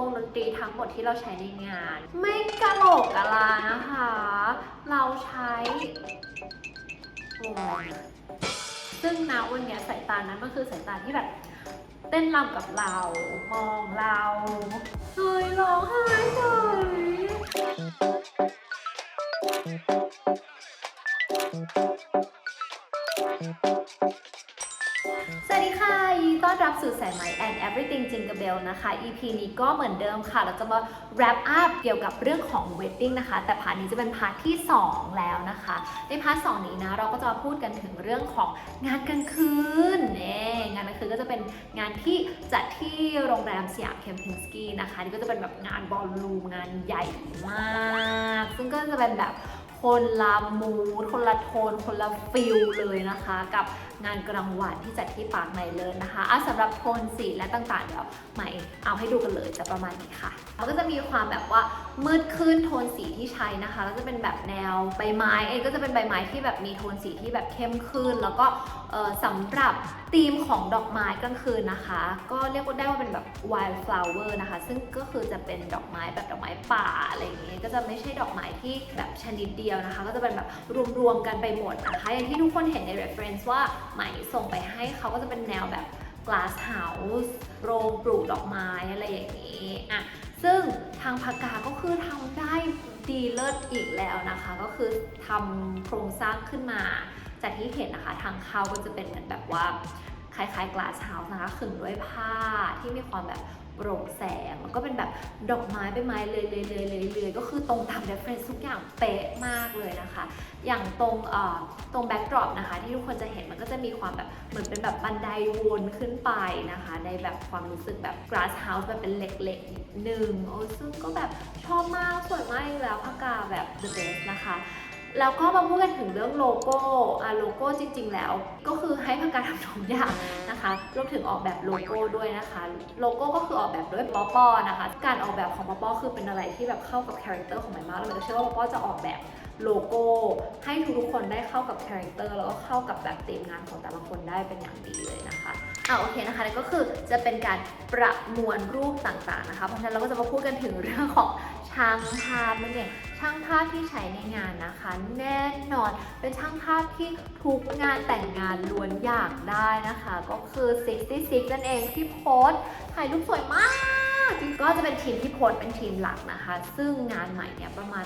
วงดนตรีทั้งหมดที่เราใช้ในงาน ไม่กระโหลกกะลานะคะ เราใช้วงซึ่งณวันนี้สายตานั้นมันคือสายตาที่แบบเต้นรำกับเรา มองเราเฮ้ยร้องไห้เลย วัสดีค่ะยินดีต้อนรับสู่สายไหม and everything jingle bell นะคะ EP นี้ก็เหมือนเดิมค่ะ เราจะมา wrap up เกี่ยวกับเรื่องของ wedding นะคะ แต่พาร์ทนี้จะเป็นพาร์ทที่ 2 แล้วนะคะ ในพาร์ทสองนี้นะ เราก็จะมาพูดกันถึงเรื่องของงานกลางคืนเน่งานกลางคืนก็จะเป็นงานที่จัดที่โรงแรมสยามเคมพินสกีนะคะ นี่ก็จะเป็นแบบงานบอลลูมงานใหญ่มาก ซึ่งก็จะเป็นแบบคนละมูดคนละโทน คนละฟิลเลยนะคะ กับ งานกลางวันที่จัดที่ปาร์คไนเลอร์นะคะอะสำหรับโทนสีและต่างๆ เดี๋ยวใหม่เอาให้ดูกันเลยจะประมาณนี้ค่ะมันก็จะมีความแบบว่ามืดขึ้นโทนสีที่ใช้นะคะแล้วจะเป็นแบบแนวใบไม้เองก็จะเป็นใบไม้ที่แบบมีโทนสีที่แบบเข้มขึ้น แล้วก็สำหรับธีมของดอกไม้กลางคืนนะคะ ก็เรียกได้ว่าเป็นแบบ wild flower นะคะ ซึ่งก็คือจะเป็นดอกไม้แบบดอกไม้ป่าอะไรอย่างนี้ยก็จะไม่ใช่ดอกไม้ที่แบบชนิดเดียวนะคะ ก็จะเป็นแบบรวมๆกันไปหมดนะคะอย่างที่ทุกคนเห็นใน reference ว่าใหม่ส่งไปให้เขาก็จะเป็นแนวแบบ glass house โรงปลูกดอกไม้อะไรอย่างนี้อะซึ่งทางพากาก็คือทำได้ดีเลิศอีกแล้วนะคะ ก็คือทำโครงสร้างขึ้นมา จากที่เห็นนะคะ ทางเข้าก็จะเป็นเหมือนแบบว่า ล้ายๆ glass house นะคะขึงด้วยผ้าที่มีความแบบโปร่งแสงแล้วก็เป็นแบบดอกไม้ใบไม้เลยเลยเลยเลยเลยก็คือตรงตาม reference ทุกอย่างเป๊ะมากเลยนะคะ อย่างตรงตรง backdrop นะคะ ที่ทุกคนจะเห็นมันก็จะมีความแบบเหมือนเป็นแบบบันไดวนขึ้นไปนะคะ ในแบบความรู้สึกแบบ glass house แบบเป็นเล็กๆนิดนึงโอ้ซึ่งก็แบบชอบมากสวยมากอีกแล้วพากาแบบ the best นะคะ แล้วก็มาพูดกันถึงเรื่องโลโก้อะโลโก้จริง ๆ แล้ว ก็คือให้พากาทำทุกอย่างนะคะรวมถึงออกแบบโลโก้ด้วยนะคะ โลโก้ก็คือออกแบบด้วยป๊อปอนะคะ การออกแบบของป๊อปอคือเป็นอะไรที่แบบเข้ากับคาแรคเตอร์ของมันมากแล้วมันก็เชื่อว่าป๊อปอจะออกแบบ โลโก้ ให้ทุกๆคนได้เข้ากับคาแรคเตอร์แล้วก็เข้ากับแบบธีมงานของแต่ละคนได้เป็นอย่างดีเลยนะคะอ่าโอเคนะคะนั่นก็คือจะเป็นการประมวลรูปต่างๆนะคะ เพราะฉะนั้นเราก็จะมาพูดกันถึงเรื่องของช่างภาพนั่นเองช่างภาพที่ใช้ในงานนะคะ แน่นอนเป็นช่างภาพที่ทุกงานแต่งงานล้วนอยากได้นะคะ ก็คือ 66นั่นเองที่โพสถ่ายรูปสวยมาก ก็จะเป็นทีมที่โพสเป็นทีมหลักนะคะ ซึ่งงานใหม่เนี่ยประมาณ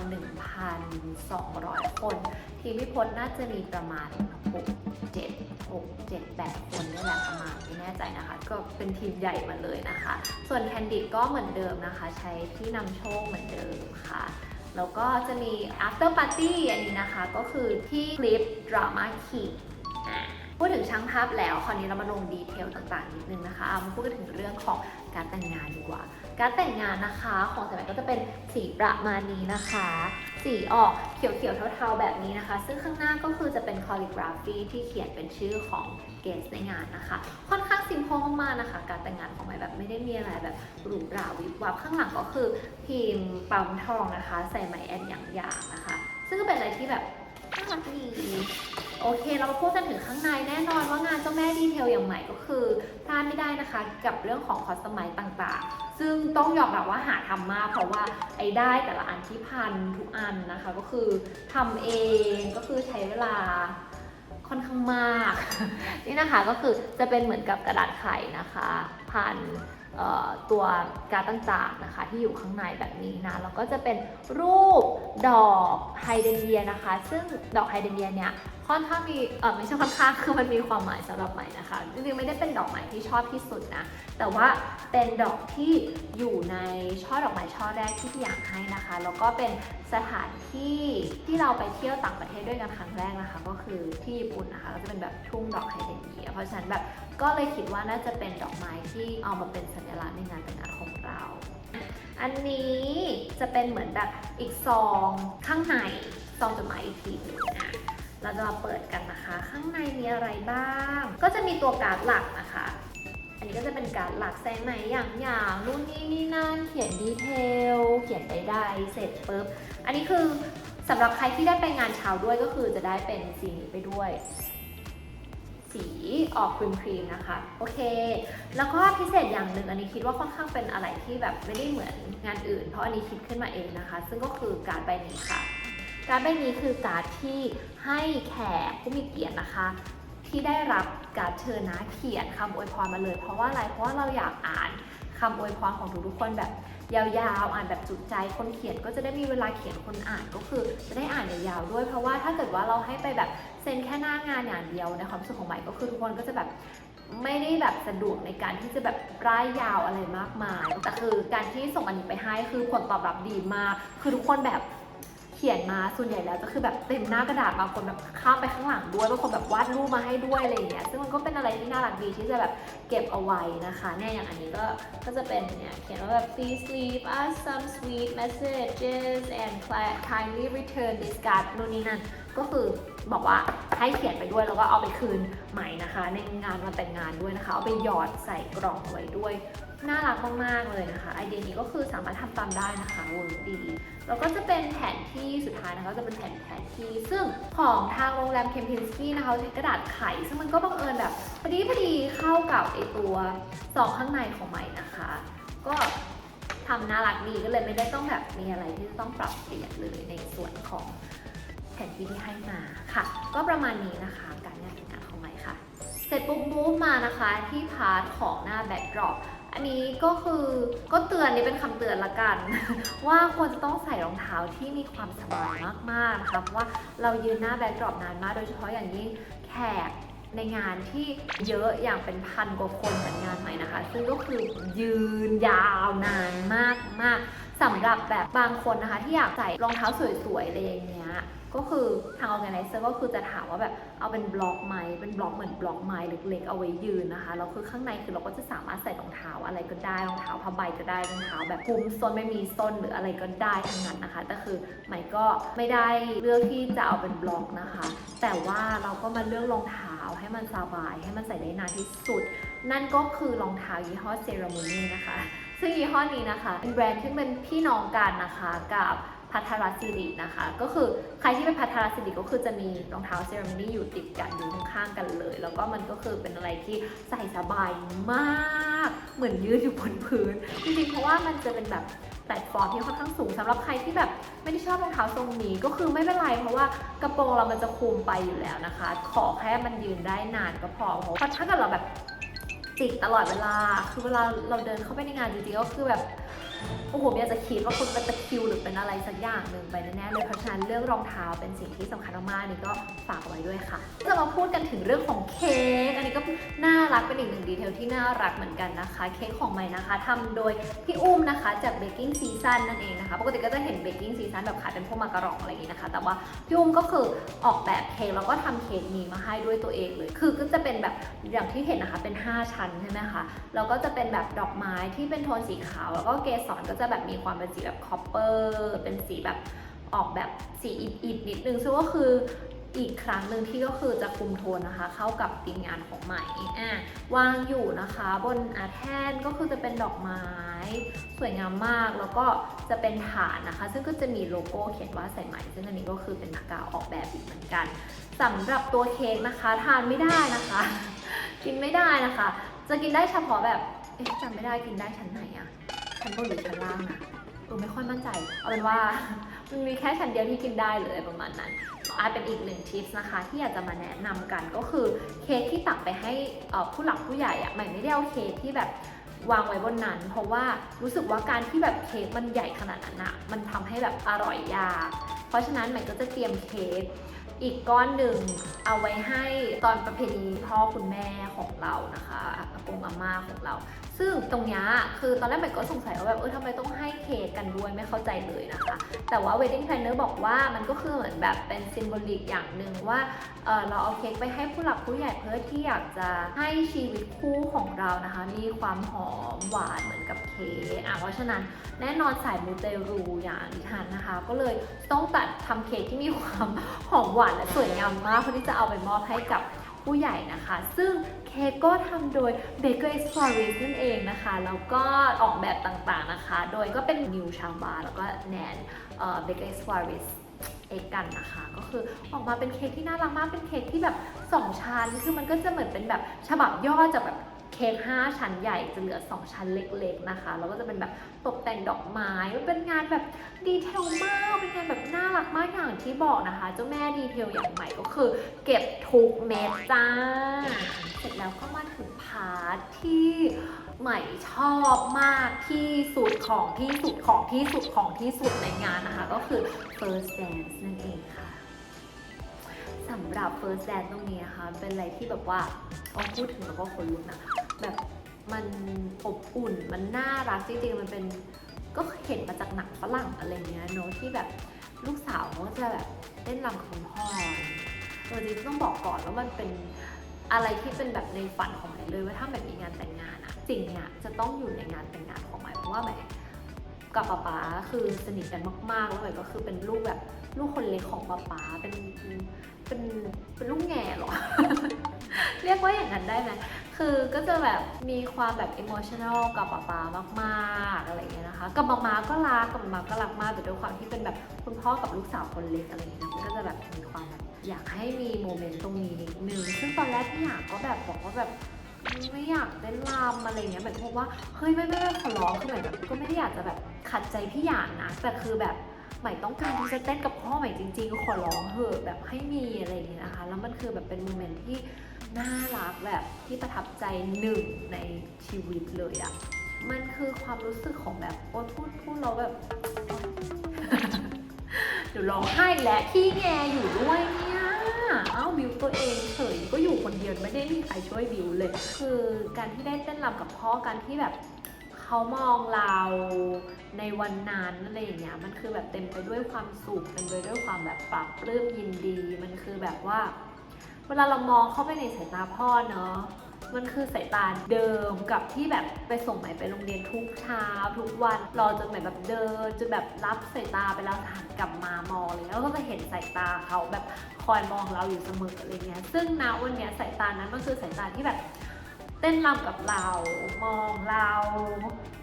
1,200 คน ทีมที่โพสน่าจะมีประมาณ 6 7 6 7 8 คนนี่แหละประมาณไม่แน่ใจนะคะ ก็เป็นทีมใหญ่มาเลยนะคะ ส่วนแคนดิดก็เหมือนเดิมนะคะ ใช้ที่นำโชคเหมือนเดิมค่ะ แล้วก็จะมี after party อันนี้นะคะ ก็คือที่คลิป drama key อะพูดถึงช่างภาพแล้ว คราวนี้เรามาลงดีเทลต่างๆนิดนึงนะคะ มาพูดกันถึงเรื่องของ การแต่งงานดีกว่า การแต่งงานนะคะของแต่ละก็จะเป็นสีประมาณนี้นะคะ สีออกเขียวๆเทาๆแบบนี้นะคะ ซึ่งข้างหน้าก็คือจะเป็นคอลิกราฟีที่เขียนเป็นชื่อของเกสในงานนะคะ ค่อนข้างซิมโพลมากๆนะคะ การแต่งงานของใหม่แบบไม่ได้มีอะไรแบบหรูหราวิบวับข้างหลังก็คือพิมพ์ปั๊มทองนะคะ ใส่ไหมแอนอย่างๆนะคะ ซึ่งก็เป็นอะไรที่แบบน่ารักดี โอเค เรามาพูดกันถึงข้างในแน่นอนว่างานเจ้าแม่ดีเทลอย่างใหม่ก็คือพลาดไม่ได้นะคะกับเรื่องของคอสตอมไมต่างๆ ซึ่งต้องยอมรับว่าหาทำมาก เพราะว่าไอ้ได้แต่ละอันที่พันทุกอันนะคะ ก็คือทำเองก็คือใช้เวลาค่อนข้างมาก นี่นะคะก็คือจะเป็นเหมือนกับกระดาษไข่นะคะพันตัวการต่างๆนะคะที่อยู่ข้างในแบบนี้นะแล้วก็จะเป็นรูปดอกไฮเดรนเยียนะคะ ซึ่งดอกไฮเดรนเยียเนี่ยค่อนข้างมีเออไม่ใช่ค่อนข้างคือมันมีความหมายสำหรับใหม่นะคะจริงๆไม่ได้เป็นดอกไม้ที่ชอบที่สุดนะแต่ว่าเป็นดอกที่อยู่ในช่อดอกไม้ช่อแรกที่พี่อยากให้นะคะ แล้วก็เป็นสถานที่ที่เราไปเที่ยวต่างประเทศด้วยกันครั้งแรกนะคะ ก็คือที่ญี่ปุ่นนะคะก็จะเป็นแบบทุ่งดอกไฮเดรนเยียเพราะฉะนั้นแบบก็เลยคิดว่าน่าจะเป็นดอกไม้ที่เอามาเป็นสัญลักษณ์ในงานแต่งงานของเราอันนี้จะเป็นเหมือนแบบอีกซองข้างในซองจดหมายอีกทีนึงนะ เราจะมาเปิดกันนะคะ ข้างในมีอะไรบ้าง ก็จะมีตัวการ์ดหลักนะคะ อันนี้ก็จะเป็นการ์ดหลักแซงไหนอย่างอย่างนู่นนี่นี่นั่นเขียนดีเทลเขียนได้เสร็จปุ๊บอันนี้คือสำหรับใครที่ได้ไปงานเช้าด้วยก็คือจะได้เป็นสีนี้ไปด้วย สีออกครีมครีมๆนะคะ โอเค แล้วก็พิเศษอย่างหนึ่งอันนี้คิดว่าค่อนข้างเป็นอะไรที่แบบไม่ได้เหมือนงานอื่น เพราะอันนี้คิดขึ้นมาเองนะคะ ซึ่งก็คือการดใบนี้ค่ะ การดใบนี้คือการดที่ ให้แขกผู้มีเกียรตินะคะ ที่ได้รับการเชิญนะเขียนคำอวยพรมาเลย เพราะว่าอะไรเพราะว่าเราอยากอ่านคำอวยพรของทุกๆคนแบบยาวๆ อ่านแบบจุใจคนเขียนก็จะได้มีเวลาเขียนคนอ่านก็คือ จะได้อ่านยาวๆด้วยเพราะว่าถ้าเกิดว่าเราให้ไปแบบเซ็นแค่หน้างานอย่างเดียวในความรู้สึกของใหม่ก็คือทุกคนก็จะแบบไม่ได้แบบสะดวกในการที่จะแบบร่ายยาวอะไรมากมายแต่คือการที่ส่งอันนี้ไปให้คือผลตอบรับดีมากคือทุกคนแบบ ขียนมาส่วนใหญ่แล้วจะคือแบบเต็มหน้ากระดาษบางคนแบบข้ามไปข้างหลังด้วยบางคนแบบวาดรูปมาให้ด้วยอะไรอย่างเงี้ยซึ่งมันก็เป็นอะไรที่น่ารักดีที่จะแบบเก็บเอาไว้นะคะเนี่ยอย่างอันนี้ก็ก็จะเป็นเนี่ยเขียนว่าแบบ please leave us some sweet messages and kindly return this card นู่นนี่นั่นก็คือบอกว่าให้เขียนไปด้วยแล้วก็เอาไปคืนใหม่นะคะ ในงานวันแต่งงานด้วยนะคะ เอาไปหยอดใส่กล่องไว้ด้วย น่ารักมากๆเลยนะคะไอเดียนี้ก็คือสามารถทำตามได้นะคะเวิร์กดีแล้วก็จะเป็นแผนที่สุดท้ายนะคะจะเป็นแผนแผนที่ ซึ่งของทางโรงแรมเคมพินสกี้นะคะใช้กระดาษไข ซึ่งมันก็บังเอิญแบบพอดีพอดีเข้ากับไอตัวซองข้างในของใหม่นะคะ ก็ทำน่ารักดีก็เลยไม่ได้ต้องแบบมีอะไรที่จะต้องปรับเปลี่ยนเลยในส่วนของแผนที่ที่ให้มาค่ะ ก็ประมาณนี้นะคะการงานงานของใหม่ค่ะ เสร็จปุ๊บมูฟมานะคะที่พาร์ทของหน้าแบ็กดรอป อันนี้ก็คือก็เตือนนี่เป็นคำเตือนละกัน ว่าควรจะต้องใส่รองเท้าที่มีความสบายมากๆนะคะเพราะว่าเรายืนหน้าแบ็กดรอปนานมาก โดยเฉพาะอย่างยิ่งแขกในงานที่เยอะอย่างเป็นพันกว่าคนเหมือนงานใหม่นะคะ ซึ่งก็คือยืนยาวนานมากมากๆ สำหรับแบบบางคนนะคะ ที่อยากใส่รองเท้าสวยๆอะไรอย่างเงี้ยก็คือทาง organizer ก็คือจะถามว่าแบบเอาเป็นบล็อกไหมเป็นบล็อกเหมือนบล็อกไม้เล็กๆเอาไว้ยืนนะคะแล้วคือข้างในคือเราก็จะสามารถใส่รองเท้าอะไรก็ได้รองเท้าผ้าใบก็ได้รองเท้าแบบคุ้มส้นไม่มีส้นหรืออะไรก็ได้ทั้งนั้นนะคะแต่คือใหม่ก็ไม่ได้เลือกที่จะเอาเป็นบล็อกนะคะ แต่ว่าเราก็มาเลือกรองเท้าให้มันสบายให้มันใส่ได้นานที่สุด นั่นก็คือรองเท้ายี่ห้อเซรามูนี่นะคะ ซึ่งยี่ห้อนี้นะคะเป็นแบรนด์ที่เป็นพี่น้องกันนะคะกับพัทรศิรินะคะ ก็คือใครที่เป็นพัทรศิริก็คือจะมีรองเท้าเซรามินี่อยู่ติดกันอยู่ข้างๆกันเลย แล้วก็มันก็คือเป็นอะไรที่ใส่สบายมาก เหมือนยืดอยู่บนพื้น จริงๆ เพราะว่ามันจะเป็นแบบแพลตฟอร์มที่ค่อนข้างสูงสำหรับใครที่แบบไม่ได้ชอบรองเท้าทรงนี้ก็คือไม่เป็นไรเพราะว่ากระโปรงเรามันจะคลุมไปอยู่แล้วนะคะ ขอแค่มันยืนได้นานก็พอเพราะถ้าเกิดเราแบบ จิกตลอดเวลา คือเวลาเราเดินเข้าไปในงานจริงๆก็คือแบบ โอ้โหไม่อยจะคิดว่าคุณเป็นตะคริวหรือเป็นอะไรสักอย่างหนึ่งไปแน่ๆเลยเพราะฉะนั้นเรื่องรองเท้าเป็นสิ่งที่สำคัญมากๆนี่ก็ฝากเอาไว้ด้วยค่ะ จะมาพูดกันถึงเรื่องของเค้กอันนี้ก็น่ารักเป็นอีกหนึ่งดีเทลที่น่ารักเหมือนกันนะคะ เค้กของใหม่นะคะทำโดยพี่อุ้มนะคะจากเบกกิ้งซีซันนั่นเองนะคะปกติก็จะเห็นเบกกิ้งซีซันแบบขายเป็นพวกมาการองอะไรอย่างนี้นะคะ แต่ว่าพี่อุ้มก็คือออกแบบเค้กแล้วก็ทำเค้กนี้มาให้ด้วยตัวเองเลย คือก็จะเป็นแบบอย่างที่เห็นนะคะเป็น 5 ชั้นใช่ไหมคะแล้วก็จะเป็นแบบดอกไม้ที่เป็นโทนสีขาวแล้วก็เกสรก็จะแบบมีความเป็นสีแบบคอปเปอร์เป็นสีแบบออกแบบสีอิดๆนิดนึงซึ่งก็คืออีกครั้งหนึ่งที่ก็คือจะคุมโทนนะคะ เข้ากับทีมงานของใหม่อะวางอยู่นะคะ บนอาแท่นก็คือจะเป็นดอกไม้ สวยงามมากแล้วก็จะเป็นฐานนะคะ ซึ่งก็จะมีโลโก้เขียนว่าใส่ไหม่ ซึ่งอันนี้ก็คือเป็นกาวออกแบบอีกเหมือนกันสำหรับตัวเค้กนะคะ ทานไม่ได้นะคะ กินไม่ได้นะคะ จะกินได้เฉพาะแบบจำไม่ได้กินได้ชั้นไหนอะ ชั้นบนหรือชั้นล่างนะเออไม่ค่อยมั่นใจ เอาเป็นว่ามันมีแค่ชั้นเดียวที่กินได้เลยประมาณนั้นอาเป็นอีกหนึ่งทิปนะคะ ที่อยากจะมาแนะนำกันก็คือเค้กที่ตักไปให้ผู้หลักผู้ใหญ่อะใหม่ไม่ได้เอาเค้กที่แบบวางไว้บนนั้น เพราะว่ารู้สึกว่าการที่แบบเค้กมันใหญ่ขนาดนั้นอะมันทำให้แบบอร่อยยากเพราะฉะนั้นใหม่ก็จะเตรียมเค้กอีกก้อนหนึ่งเอาไว้ให้ตอนประเพณีพ่อคุณแม่ของเรานะคะอากงอาม่าของเราซึ่งตรงนี้คือตอนแรกใหม่ก็สงสัยว่าแบบเออทำไมต้องให้เค้กกันด้วยไม่เข้าใจเลยนะคะ แต่ว่า wedding planner บอกว่ามันก็คือเหมือนแบบเป็นซิมโบลิกอย่างหนึ่งว่าเออเราเอาเค้กไปให้ผู้หลักผู้ใหญ่เพื่อที่อยากจะให้ชีวิตคู่ของเรานะคะ มีความหอมหวานเหมือนกับเค้กอะเพราะฉะนั้นแน่นอนสายมูเตรูอย่างดิฉันนะคะ ก็เลยต้องตัดทำเค้กที่มีความหอมหวานและสวยงามมากเพื่อที่จะเอาไปมอบให้กับ ผู้ใหญ่นะคะ ซึ่งเค้กก็ทำโดย Baker e x p l o r i s นั่นเองนะคะ แล้วก็ออกแบบต่างๆนะคะ โดยก็เป็นนิวชาบาแล้วก็แนนเอ่อ Baker e x p l o r i s เอกกันนะคะ ก็คือออกมาเป็นเค้กที่น่ารักมากเป็นเค้กที่แบบ 2 ชั้น คือมันก็จะเหมือนเป็นแบบฉบับย่อจากแบบ เค้ก5 ชั้นใหญ่จะเหลือ 2 ชั้นเล็กๆนะคะ แล้วก็จะเป็นแบบตกแต่งดอกไม้ เป็นงานแบบดีเทลมาก เป็นงานแบบน่ารักมากอย่างที่บอกนะคะ เจ้าแม่ดีเทลอย่างใหม่ก็คือ เก็บทุกเม็ดจ้า เสร็จแล้วก็มาถึงพาร์ทที่ใหม่ชอบมากที่สุดของที่สุดของที่สุดของที่สุดในงานนะคะ ก็คือ first dance นั่นเองค่ะ สำหรับ first dance ตรงนี้นะคะ เป็นอะไรที่แบบว่าพอพูดถึงแล้วก็ขนลุกนะ แบบมันอบอุ่น มันน่ารักจริงๆ มันเป็นก็เห็นมาจากหนังฝรั่งอะไรเงี้ยเนอะที่แบบลูกสาวเขาก็จะแบบเต้นรำกับคุณพ่อเออจริงต้องบอกก่อนว่ามันเป็นอะไรที่เป็นแบบในฝันของใหม่เลยว่าถ้าแบบมีงานแต่งงานอะสิ่งเนี้ยจะต้องอยู่ในงานแต่งงานของใหม่เพราะว่าใหม่กับป๊าป๊าคือสนิทกันมากๆ แล้วหม่ก็คือเป็นลูกแบบลูกคนเล็กของป๊าป๊าเป็น เป็นเป็นลูกแง่หรอ เรียกว่าอย่างนั้นได้ไหมคือก็จะแบบมีความแบบ emotional กับป๊าป๊ามากๆอะไรอย่างเงี้ยนะคะ กับมาม่าก็รักกับมาม่าก็รักมากแต่ด้วยความที่เป็นแบบคุณพ่อกับลูกสาวคนเล็กอะไรอย่างเงี้ยนะมันก็จะแบบมีความแบบอยากให้มีโมเมนต์ตรงนี้นิดนึงซึ่งตอนแรกพี่อยากก็แบบบอกว่าแบบไม่อยากเต้นรำอะไรเงี้ยแบบเพราะว่าเฮ้ยไม่ไม่ไม่ขอร้องคือแบบก็ไม่ได้อยากจะแบบขัดใจพี่หยางนะแต่คือแบบ หม่ต้องการที่จะเต้นกับพ่อใหม่จริงๆขอร้องเถอะแบบให้มีอะไรอย่างเงี้ยนะคะ แล้วมันคือแบบเป็นโมเมนต์ที่น่ารักแบบที่ประทับใจหนึ่งในชีวิตเลยอะมันคือความรู้สึกของแบบโอ๊ยพูดพูดเราแบบเดี๋ยวร้องไห้แหละพี่แงอยู่ด้วยเนี่ยเอ้าบิวตัวเองเฉยก็อยู่คนเดียวไม่ได้มีใครช่วยบิวเลย คือการที่ได้เต้นรำกับพ่อการที่แบบ เขามองเราในวันนั้นอะไรอย่างเงี้ยมันคือแบบเต็มไปด้วยความสุขเต็มไปด้วยความแบบปรับปลื้มยินดี มันคือแบบว่า เวลาเรามองเข้าไปในสายตาพ่อเนาะมันคือสายตาเดิมกับที่แบบไปส่งใหม่ไปโรงเรียนทุกเช้าทุกวันรอจนใหม่แบบเดินจนแบบรับสายตาไปแล้วหันกลับมามองเลยแล้วก็จะเห็นสายตาเขาแบบคอยมองเราอยู่เสมออะไรเงี้ยซึ่งณวันเนี้ยสายตานั้นมันคือสายตาที่แบบ เต้นรำกับเรา มองเรา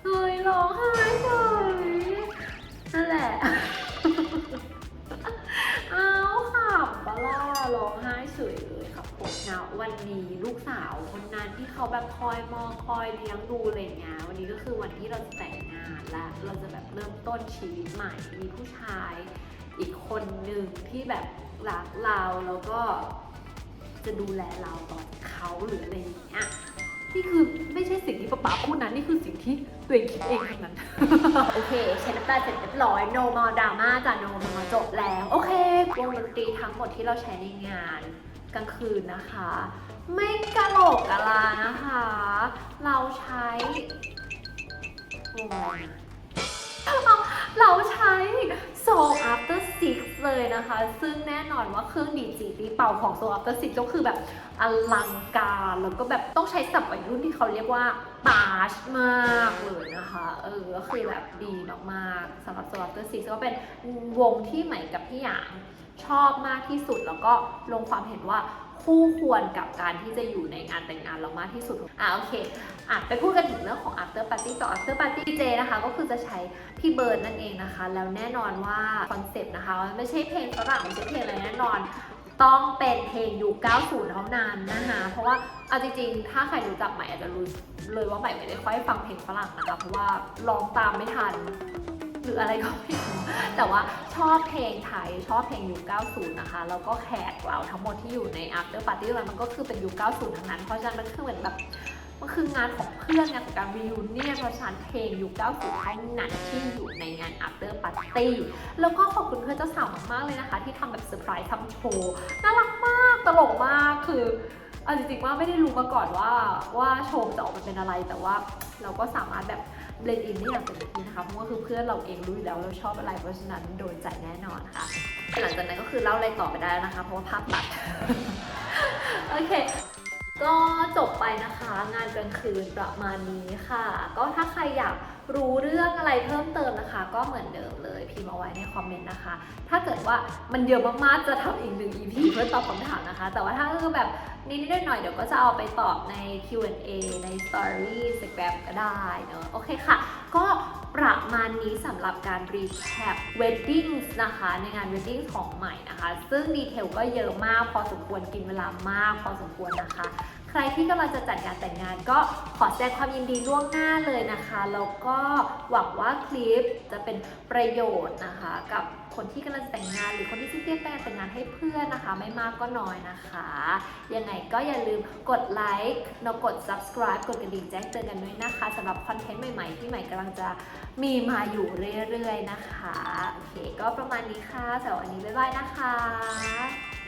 เฮ้ยร้องไห้เลยนั่นแหละ เอาค่ะปะล่าร้องไห้เฉยเลยครับผมนะวันนี้ลูกสาวคนนั้นที่เขาแบบคอยมองคอยเลี้ยงดูอะไรอย่างเงี้ยวันนี้ก็คือวันที่เราจะแต่งงานและเราจะแบบเริ่มต้นชีวิตใหม่ มีผู้ชายอีกคนหนึ่งที่แบบรักเราแล้วก็จะดูแลเราตอนเขาหรืออะไรอย่างเงี้ย นี่คือไม่ใช่สิ่งที่ป๊าป๊าพูดนะนี่คือสิ่งที่ตัวเองคิดเองทั้งนั้น โอเคใช้น้ำตาเสร็จเรียบร้อย no more drama จ้ะ no more จบแล้ว โอเควงดนตรีทั้งหมดที่เราใช้ในงานกลางคืนนะคะ ไม่กะโหลกกะลานะคะ เราใช้วงเราใช้ Soul After ซิกเลยนะคะ ซึ่งแน่นอนว่าเครื่องดีจีตีเป่าของโซอัฟเตอร์ซิก็คือแบบอลังการแล้วก็แบบต้องใช้สับวัยรุ่นที่เขาเรียกว่าปาชมากเลยนะคะ เออก็คือแบบดีมากๆสำหรับโซอัฟเตอร์ซิกก็เป็นวงที่ใหม่กับพี่หยางชอบมากที่สุดแล้วก็ลงความเห็นว่า คู่ควรกับการที่จะอยู่ในงานแต่งงานเรามากที่สุด อะโอเค อะไปพูดกันถึงเรื่องของ after party ต่อ after party เจนะคะ ก็คือจะใช้พี่เบิร์ดนั่นเองนะคะ แล้วแน่นอนว่าคอนเซปต์นะคะมันไม่ใช่เพลงฝรั่งไม่ใช่เพลงอะไรแน่นอน ต้องเป็นเพลงยุค90 เท่านั้นนะคะ เพราะว่าเอาจริงๆ ถ้าใครรู้จักใหม่อาจจะรู้เลยว่าใหม่ไม่ได้ค่อยฟังเพลงฝรั่งนะคะ เพราะว่าร้องตามไม่ทัน หรืออะไรก็ไม่รู้แต่ว่าชอบเพลงไทย ชอบเพลงยุค 90 นะคะ แล้วก็แขกเราทั้งหมดที่อยู่ใน after party เรามันก็คือเป็นยุค 90 ทั้งนั้น เพราะฉะนั้นมันคือเหมือนแบบมันคืองานของเพื่อนงานของการรีวิวเนี่ยเพราะฉะนั้นเพลงยุค 90เท่านั้นที่อยู่ในงาน after party แล้วก็ขอบคุณเพื่อนเจ้าสาวมากๆเลยนะคะ ที่ทำแบบเซอร์ไพรส์ทำโชว์น่ารักมากตลกมากคือเอาจริงๆว่าไม่ได้รู้มาก่อนว่าว่าโชว์จะออกมาเป็นอะไรแต่ว่าเราก็สามารถแบบ เบลนอินได้อย่างเต็มที่นะคะเพราะว่าคือเพื่อนเราเองรู้อยู่แล้วเราชอบอะไรเพราะฉะนั้นโดนใจแน่นอนค่ะ หลังจากนั้นก็คือเล่าอะไรต่อไปได้แล้วนะคะ เพราะว่าภาพตัดโอเคก็จบไปนะคะ งานกลางคืนประมาณนี้ค่ะ ก็ถ้าใครอยาก รู้เรื่องอะไรเพิ่มเติมนะคะ ก็เหมือนเดิมเลยพิมพ์เอาไว้ในคอมเมนต์นะคะ ถ้าเกิดว่ามันเยอะมากๆจะทำอีกหนึ่ง EP เพื่อตอบคำถามนะคะ แต่ว่าถ้าคือแบบนิดๆหน่อยๆเดี๋ยวก็จะเอาไปตอบใน Q&A ใน Story Instagram ก็ได้เนอะโอเคค่ะ ก็ประมาณนี้สำหรับการ recap weddings นะคะ ในงาน wedding ของใหม่นะคะ ซึ่งดีเทลก็เยอะมากพอสมควรกินเวลามากพอสมควรนะคะ ใครที่กำลังจะจัดงานแต่งงานก็ขอแสดงความยินดีล่วงหน้าเลยนะคะ แล้วก็หวังว่าคลิปจะเป็นประโยชน์นะคะ กับคนที่กำลังแต่งงานหรือคนที่เตรียมแต่งงานให้เพื่อนนะคะ ไม่มากก็น้อยนะคะ ยังไงก็อย่าลืมกดไลค์นกด subscribe กดกระดิ่งแจ้งเตือนกันด้วยนะคะสำหรับคอนเทนต์ใหม่ๆ ที่ใหม่กำลังจะมีมาอยู่เรื่อยๆนะคะ โอเคก็ประมาณนี้ค่ะสำหรับวันนี้บ๊ายบายนะคะ